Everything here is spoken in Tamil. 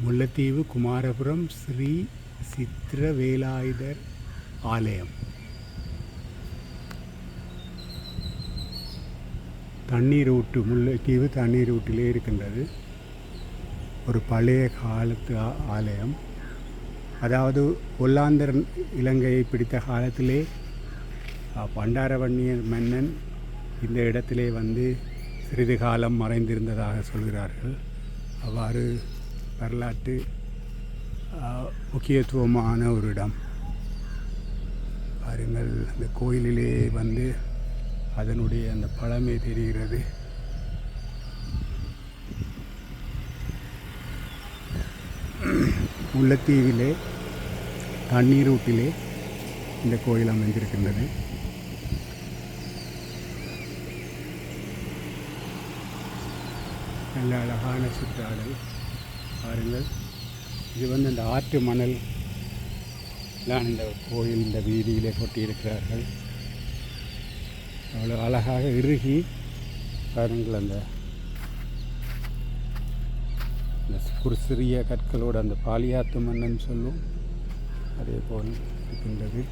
முல்லைத்தீவு குமாரபுரம் ஸ்ரீ சித்திரவேலாயுதர் ஆலயம். தண்ணீர் ஊட்டு முல்லைத்தீவு தண்ணீர் ஊட்டிலே இருக்கின்றது. ஒரு பழைய காலத்து ஆலயம். அதாவது ஒல்லாந்தர் இலங்கையை பிடித்த காலத்திலே பண்டாரவன்னியர் மன்னன் இந்த இடத்திலே வந்து சிறிது காலம் மறைந்திருந்ததாக சொல்கிறார்கள். அவ்வாறு வரலாற்று முக்கியத்துவமான ஒரு இடம். பாருங்கள் அந்த கோயிலிலே வந்து அதனுடைய அந்த பழமை தெரிகிறது. முல்லைத்தீவிலே தண்ணீரூட்டிலே இந்த கோயில் அமைந்திருக்கின்றது. நல்ல அழகான சுற்றாடல். பாருங்கள். இது வந்து இந்த ஆற்று மணல். தான் இந்த கோயில் இந்த வீதியிலே கொட்டியிருக்கிறார்கள் அவ்வளோ அழகாக இறுகி பாருங்கள் அந்த இந்த ஒரு சிறிய கற்களோடு அந்த பாலியாத்து மன்னன் சொல்லும். அதே போல் இருக்கின்றது.